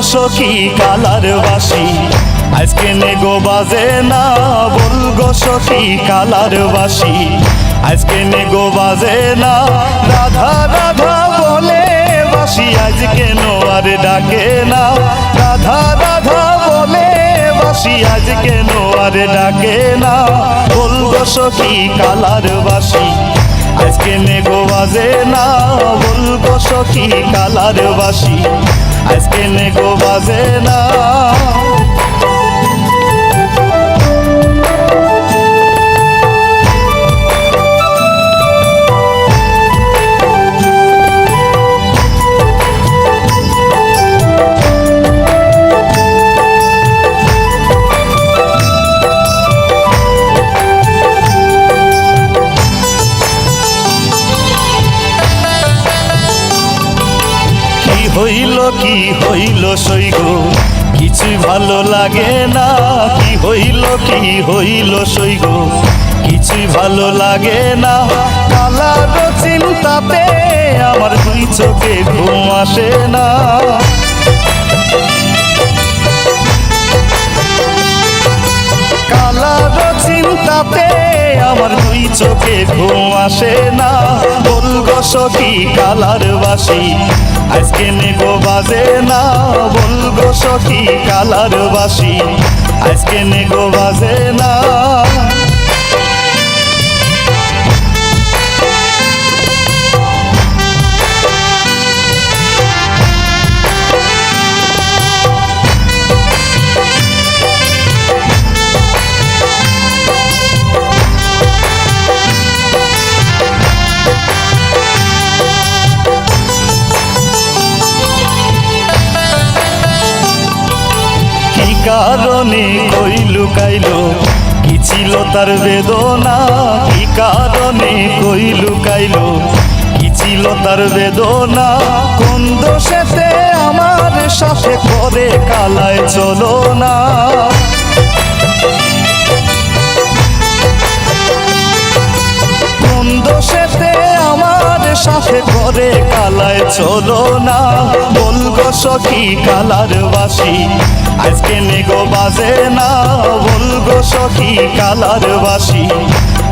সখী কালার বাসি। আজকে নেগো বাজে না বলগো সখী কালার বাসি। আজকে নেগো বাজে না, রাধা রাধা বলে বাসি। আজকে নোয়ার ডাকে না, রাধা রাধা বলে বাসি। আজকে নোয়ার ডাকে না বলগো সখী কালার বাসি। আজকে নেগো বাজে না বলব সখী কালার বাসি আজকে নেগো বাজে না হইল কি হইল সৈগ? কিছু ভালো লাগে না, কি হইল কি হইল সৈগ? কিছু ভালো লাগে না, কালার চিন্তাতে আমার দুই চোখে ঘুম আসে না। আমার দুই চোখে ঘুম আসে না। বলগো সখী কালার বাসি, আজকে নেগো বাজে না। বলগো সখী কালার বাসি, আজকে নেগো বাজে না। কারণে কই লুকাইলো কি ছিল তার বেদনা? কি কারণে কই লুকাইলো কি ছিল তার বেদনা? কোন দোষেতে আমার সাথে করে কালায় চলো না? সাথে করে কালায় চলো না? বলগো সখী কালার বাসি আজকে নেগো বাজে না, বলগো সখী কালার বাসি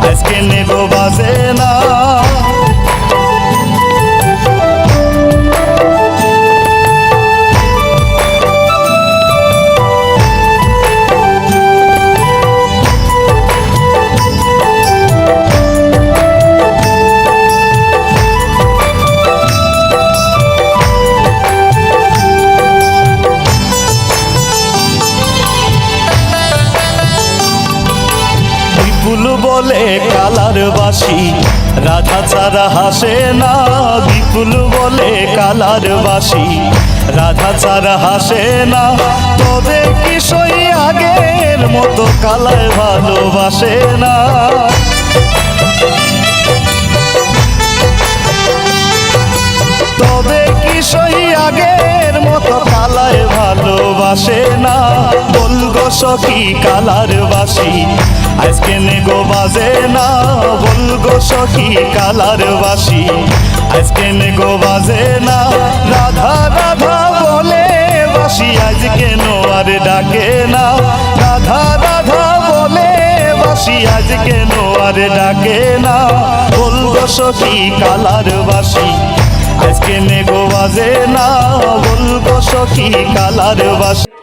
আজকে নেগো বাজে না বিপুল বলে কালার বাসি রাধা ছাড়া হাসে না বিপুল বলে কালার বাসি রাধা ছাড়া হাসে না, তবে কি সই আগের মতো কালায় ভালোবাসে না। তবে কি সই আগের মতো কালায় ভালোবাসে না? বলগো সখী, কালার বাসি। আজকে নেগো বাজে না? বলগো সখী, কালার বাসি। আজকে নেগো বাজে না? রাধা রাধা বলে বাসি। আজকে নোয়ার ডাকে না? রাধা রাধা বলে বাসি। আজকে নোয়ার ডাকে না? বলগো সখী, কালার বাসি। আজকে নেগো বাজে না বলব সখী কালার বাসি।